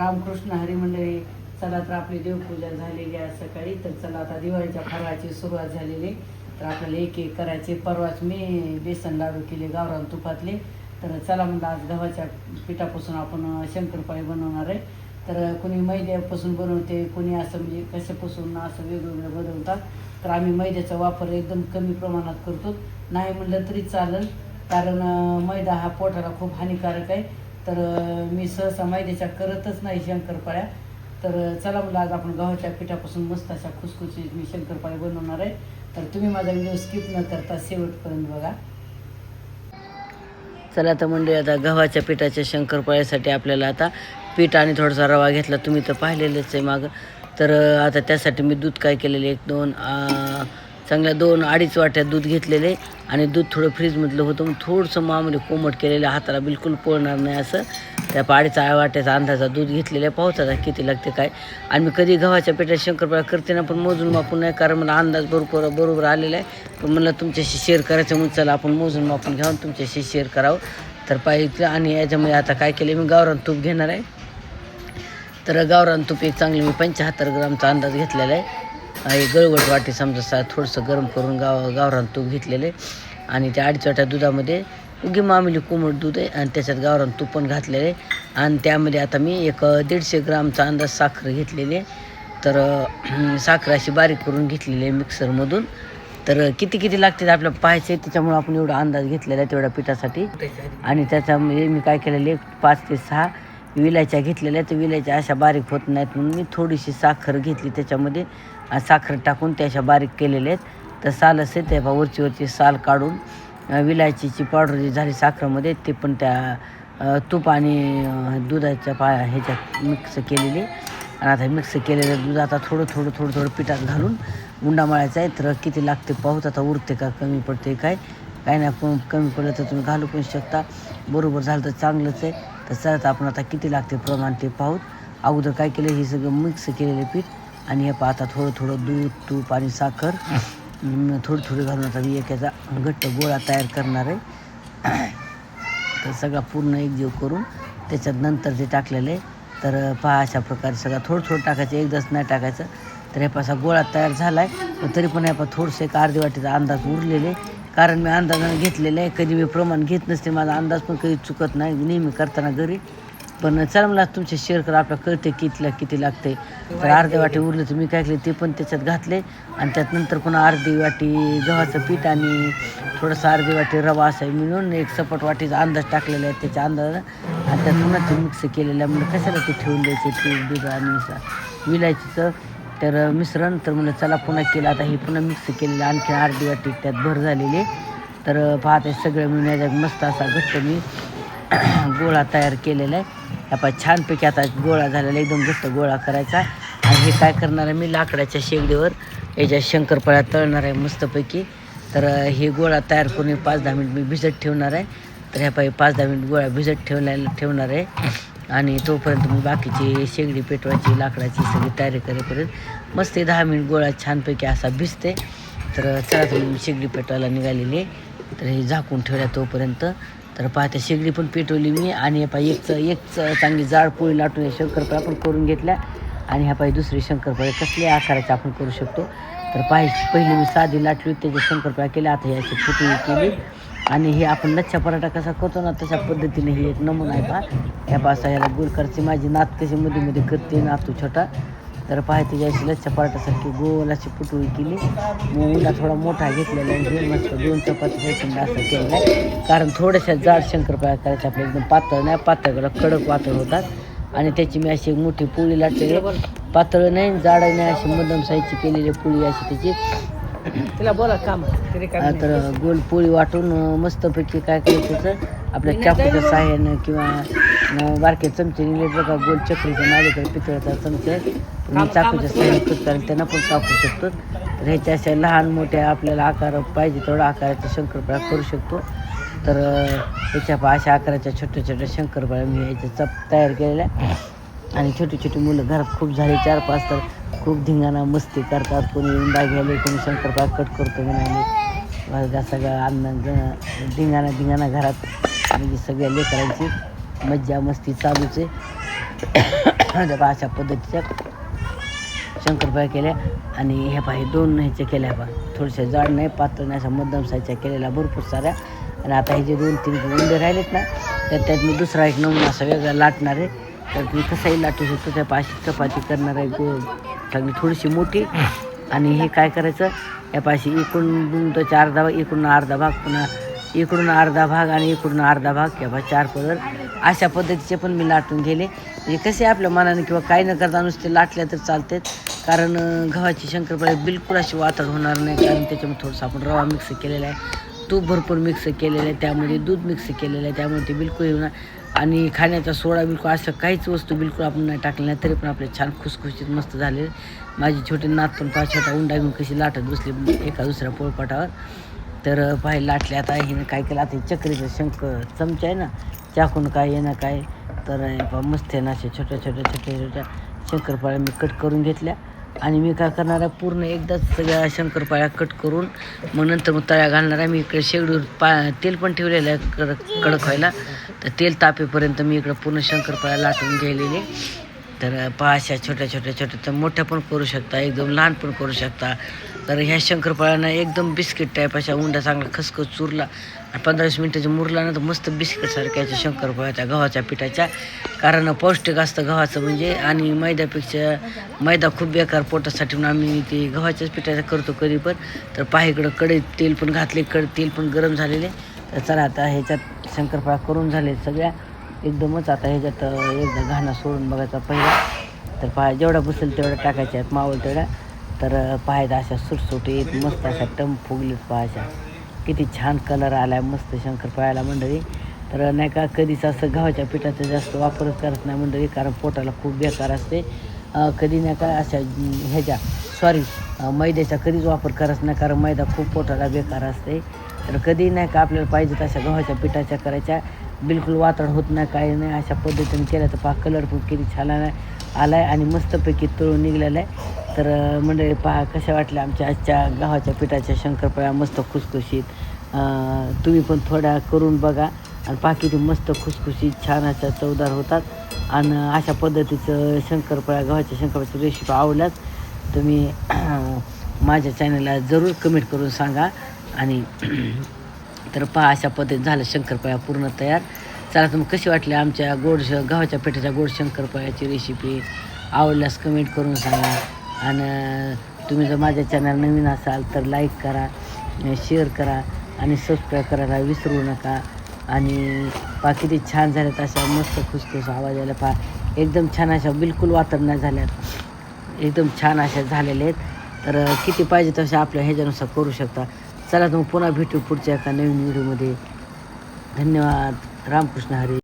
रामकृष्ण हरी मंडळी चला तर आपली देवपूजा झालेली आहे सकाळी. तर चला आता दिवाळीच्या फराळाची सुरुवात झालेली तर आपल्याला एक एक करायचे परवाच मी बेसन लाडू केले गावरान तुपातले. तर चला म्हणलं आज गव्हाच्या पिठापासून आपण शंकरपाळी बनवणार आहे. तर कोणी मैद्यापासून बनवते कोणी असं म्हणजे कशापासून असं वेगवेगळं बनवतात. तर आम्ही मैद्याचा वापर एकदम कमी प्रमाणात करतो. नाही म्हणलं तरी चालेल कारण मैदा हा पोटाला खूप हानिकारक आहे. तर मी सहसा मैद्याच्या करतच नाही शंकरपाळ्या. तर चला मला आज आपण गव्हाच्या पिठापासून मस्त अशा खुसखुशीत मी शंकरपाळ्या बनवणार आहे. तर तुम्ही माझा व्हिडिओ स्किप न करता शेवटपर्यंत बघा. चला तर म्हणजे आता गव्हाच्या पिठाच्या शंकरपाळ्यासाठी आपल्याला आता पीठ आणि थोडासा रवा घेतला. तुम्ही तर पाहिलेलंच आहे मागं. तर आता त्यासाठी मी दूध काय केलेले एक दोन आ... चांगल्या दोन अडीच वाट्या दूध घेतलेले आणि दूध थोडं फ्रीजमधलं होतं मग थोडंसं मामूली कोमट केलेलं हाताला बिलकुल पोळणार नाही असं. त्या अडीच वाट्याचा अंदाजा दूध घेतलेलं आहे पावसाचा किती लागते काय. आणि मी कधी गव्हाच्या पिठात शंकरपाळ्या करते ना पण मोजून मापून नाही कारण मला अंदाज बरोबर बरोबर आलेला आहे. पण मला तुमच्याशी शेअर करायचं म्हणून चला आपण मोजून मापून घ्यावं तुमच्याशी शेअर करावं. तर पाहिजे आणि याच्यामुळे आता काय केलं मी गावरान तूप घेणार आहे. तर गावरान तूप एक चांगलं मी पंच्याहत्तर ग्रामचा अंदाज घेतलेला आहे. गळवट वाटे समजा सा थोडंसं गरम करून गाव गावरान तूप घेतलेलं. आहे आणि त्या अडीच वाट्या दुधामध्ये उगी मामिली कोमट दूध आहे आणि त्याच्यात गावरान तूप पण घातलेलं. आहे आणि त्यामध्ये आता मी एक दीडशे ग्रामचा अंदाज साखर घेतलेली आहे. तर साखर अशी बारीक करून घेतलेली आहे मिक्सरमधून. तर किती किती लागते ते आपल्याला पाहायचं आहे त्याच्यामुळे आपण एवढा अंदाज घेतलेला आहे तेवढ्या पिठासाठी. आणि त्याच्यामध्ये मी काय केलेलं आहे पाच ते सहा विलायच्या घेतलेल्या तर विलायच्या अशा बारीक होत नाहीत म्हणून मी थोडीशी साखर घेतली त्याच्यामध्ये. साखर टाकून त्या अशा बारीक केलेल्या आहेत. तर साल असते त्या वरची वरची साल काढून विलायचीची पावडर जी झाली साखरेमध्ये ते पण त्या तूप आणि दुधाच्या पा ह्याच्यात मिक्स केलेली. आणि आता मिक्स केलेलं दूध आता थोडं थोडं थोडं थोडं पिठात घालून उंडा मळायचा आहे. तर किती लागते पाहूत आता उरते का कमी पडते काय? काय नाही पण कमी पडलं तर तुम्ही घालू पण शकता. बरोबर झालं तर चांगलंच आहे. तर चला आपण आता किती लागते प्रमाण ते पाहूत अगोदर काय केलं हे सगळं मिक्स केलेलं पीठ आणि हे पाहता आता थोडं थोडं दूध तूप आणि साखर. थोडं थोडं घालून आता मी एक याचा घट्ट गोळा तयार करणार आहे. तर सगळा पूर्ण एकजीव करून त्याच्यात नंतर ते टाकलेलं आहे तर पहा अशा प्रकारे सगळं थोडं थोडं टाकायचं एकदाच नाही टाकायचं. तर हे पासा गोळा तयार झाला आहे तरी पण हे पा थोडंसं एक अर्धी वाटीचा अंदाज उरलेले. कारण मी अंदाजानं घेतलेलं आहे. कधी मी प्रमाण घेत नसते माझा अंदाज पण कधी चुकत नाही. नेहमी करताना घरी. पण चला मला तुमचे शेअर करा आपल्याला कळते कितीला किती लागते तर अर्धे वाटी उरले तर मी काय केले ते पण त्याच्यात घातले. आणि त्यात नंतर पुन्हा अर्धी वाटी गव्हाचं पीठ आणि थोडंसं अर्धी वाटी रवा असं मिळून एक सपाट वाटीचा अंदाज टाकलेला आहे त्याच्या अंदाजानं. आणि त्यात पुन्हा ते मिक्स केलेलं आहे. म्हणजे कशाला ते ठेवून द्यायचे? ते दूध आणि सा- विलायचीचं तर मिश्रण तर म्हणलं चला पुन्हा केलं. आता हे पुन्हा मिक्स केलेलं आणखी अर्धी वाटी त्यात भर झालेली तर पाहते सगळं मिळून याच्यात मस्त असा घट्ट मी गोळा तयार केलेला आहे. आपण छानपैकी आता गोळा झालेला एकदम घट्ट गोळा करायचा. आणि हे काय करणार आहे मी? लाकडाच्या शेगडीवर याच्या शंकरपाळ्या तळणार आहे मस्तपैकी. तर हे गोळा तयार करून पाच दहा मिनिट मी भिजत ठेवणार आहे. तर ह्या पाहिजे पाच दहा मिनिट गोळा भिजत ठेवण्याला ठेवणार आहे. आणि तोपर्यंत मी बाकीची शेगडी पेटवायची लाकडाची सगळी तयारी करेपर्यंत मस्त दहा मिनिट गोळा छानपैकी असा भिजते. तर चला शेगडी पेटवायला निघालेली तर हे झाकून ठेवल्या तोपर्यंत. तर पाहते शेगडी पण पेटवली मी. आणि ह्या पाय एक एक चांगली जाड पोळी लाटून या शंकरपाळ्या पण करून घेतल्या. आणि ह्या पाय दुसरी शंकरपाळ्या कसल्या आकाराच्या आपण करू शकतो. तर पाहिजे पहिली मी साधी लाटली त्याच्या शंकरपाळ्या केल्या. आता याची फुटली केली. आणि हे आपण लच्छा पराठा कसा करतो ना तशा पद्धतीने ही एक नमुना आहे पहा. ह्या पासा याला गोलकरची माझी नात कशी मध्ये मध्ये करते नातू छोटा. तर पाहते याची लच्छा पराठासारखी गोल अशी पुटळी केली. मग थोडा मोठा घेतलेला आहे. हे मस्त दोन चपाती असं केलेलं आहे. कारण थोड्याशा जाड शंकरपाळ्या करायचं आपल्या एकदम पातळ नाही पातळ कडक पातळ होतात. आणि त्याची मी अशी एक मोठी पोळी लाटलेली पातळ नाही जाड नाही अशी मध्यम साईजची केलेली पोळी अशी त्याची. तिला बोला काम तरी गोल पोळी वाटून मस्तपैकी काय करायचं आपल्या चाकूच्या सहाय्यानं किंवा बारके चमचे निले बघा गोल चक्रीच्या माझ्याकडे पितळाचा चमचा. मी चाकूच्या सहाय्याने कट कारण त्यांना पण कापू शकतो. तर ह्याच्या अशा लहान मोठ्या आपल्याला आकार पाहिजे तेवढा आकाराच्या शंकरपाळ्या करू शकतो. तर ह्याच्या पा- अशा आकाराच्या छोट्या छोट्या शंकरपाळ्या मी ह्याच्या चप तयार केलेल्या. आणि छोटी छोटी मुलं घरात खूप झाले चार पाच तर खूप धिंगाणा मस्ती करतात कोणी. उंडा घ्यायले कोणी शंकरपाळ कट करतो म्हणाले सगळं अन्न धिंगाणा धिंगाणा घरात. म्हणजे सगळ्या लेकरांची मज्जा मस्ती चालूच आहे. अशा पद्धतीच्या शंकरपाळ केल्या. आणि ह्या पाही दोन ह्याच्या केल्या बा थोडशा जाड नाही पातळ नाही अशा मध्यम साईजच्या केलेल्या भरपूर साऱ्या. आणि आता हे जे दोन तीन उंडे राहिलेत ना तर त्यात मी दुसरा एक नमुना असा वेगळा लाटणार आहे. तर मी कसाही लाटू शकतो. त्या पाशी चपाती करणार आहे गो चांगली थोडीशी मोठी. आणि हे काय करायचं? यापाशी इकडून त्याचा अर्धा भाग इकडून अर्धा भाग पुन्हा इकडून अर्धा भाग आणि इकडून अर्धा भाग. किंवा चार पदर. अशा पद्धतीचे पण मी लाटून गेले म्हणजे कसे आपल्या मनाने किंवा काही न करता नुसते लाटल्या तर चालतात. कारण गव्हाची शंकरपाळी बिलकुल अशी वातड होणार नाही. कारण त्याच्यामध्ये थोडंसं आपण रवा मिक्स केलेला आहे. तूप भरपूर मिक्स केलेलं आहे. त्यामध्ये दूध मिक्स केलेलं आहे. त्यामुळे ते बिलकुल हे होणार. आणि खाण्याचा सोडा बिलकुल असं काहीच वस्तू बिलकुल आपण नाही टाकल्या नाही तरी पण आपले छान खुसखुशीत मस्त झाले. माझी छोटे नात पण पाच छोटा उंडा घेऊन कशी लाटत बसली एका दुसऱ्या पोळपाटावर. तर पाय लाटले आता हिनं काय केलं आता चक्रीचं शंक चमचा आहे ना चाकून काय येणं काय. तर मस्त आहे ना असे छोट्या छोट्या छोट्या छोट्या शंकरपाळ्या मी कट करून घेतल्या. आणि मी काय करणार आहे पूर्ण एकदाच सगळ्या शंकरपाळ्या कट करून मग नंतर मग तळ्या घालणार आहे. मी इकडे शेगडीवर पा तेल पण ठेवलेलं आहे कडक कडक व्हायला. तर तेल तापेपर्यंत मी इकडं पूर्ण शंकरपाळ्या लाटून गेलेले. तर पहा अशा छोट्या छोट्या छोट्या तर मोठ्या पण करू शकता एकदम लहान पण करू शकता. तर ह्या शंकरपाळ्यांना एकदम बिस्किट टाईप अशा उंडा चांगला खसखस चुरला. आणि पंधरा वीस मिनटाच्या मुरला ना तर मस्त बिस्किटसारख्याच्या सारख्याच्या गव्हाच्या पिठाच्या. कारण पौष्टिक असतं गव्हाचं म्हणजे. आणि मैद्यापेक्षा मैदा खूप बेकार पोटासाठी म्हणून आम्ही ते गव्हाच्याच पिठाच्या करतो कधी पण. तर पाहिकडं इकडं कढईत तेल पण घातले कड तेल पण गरम झालेले. तर चला आता ह्याच्यात शंकरपाळ्या करून झाले सगळ्या. एकदमच आता ह्याच्यात एकदा घाणा सोडून बघायचा पहिला. तर पाय जेवढा बसेल तेवढा टाकायच्या आहेत मावल तेवढ्या. तर अं, पाहायचा अशा सुटसुटीत मस्त अशा टम फुगलीत पाहायच्या किती छान कलर आला आहे मस्त शंकरपाळ्याला मंडळी. तर नाही का कधीच असं गव्हाच्या पिठाचा जास्त वापरच करत नाही मंडळी कारण पोटाला खूप बेकार असते. कधी नाही का अशा ह्याच्या सॉरी मैद्याचा कधीच वापर करत नाही कारण मैदा खूप पोटाला बेकार असते. तर कधी नाही का आपल्याला पाहिजे तशा गव्हाच्या पिठाच्या करायच्या. बिलकुल वातड होत नाही काही नाही. अशा पद्धतीने केलं तर पहा कलर पण किती छान आला आला आहे आणि मस्तपैकी तळून निघलेला आहे. तर मंडळी पहा कशा वाटल्या आमच्या आजच्या गव्हाच्या पिठाच्या शंकरपाळ्या? मस्त खुसखुशीत. तुम्ही पण थोड्या करून बघा. आणि पहा किती मस्त खुसखुशीत छान अशा चवदार होतात. आणि अशा पद्धतीचं शंकरपाळ्या गव्हाच्या शंकरपाळ्याची रेसिपी आवडल्यास तुम्ही माझ्या चॅनलला जरूर कमेंट करून सांगा. आणि तर पहा अशा पद्धतीत झालं शंकरपाळ्या पूर्ण तयार. चला तुम्ही कशी वाटली आमच्या गोड श गव्हाच्या पिठाच्या गोड शंकरपाळ्याची रेसिपी आवडल्यास कमेंट करून सांगा. आणि तुम्ही जर माझ्या चॅनल नवीन असाल तर लाईक करा शेअर करा आणि सबस्क्राईब करायला विसरू नका. आणि पहा किती छान झाल्यात अशा मस्त खुसखुस आवाज यायला पहा एकदम छान अशा बिलकुल वातर नाही झाल्यात. एकदम छान अशा झालेल्या आहेत. तर किती पाहिजे तशा आपल्या ह्याच्यानुसार करू शकता. चला तर मग पुन्हा भेटू पुढच्या एका नवीन व्हिडिओमध्ये. धन्यवाद. रामकृष्ण हरी.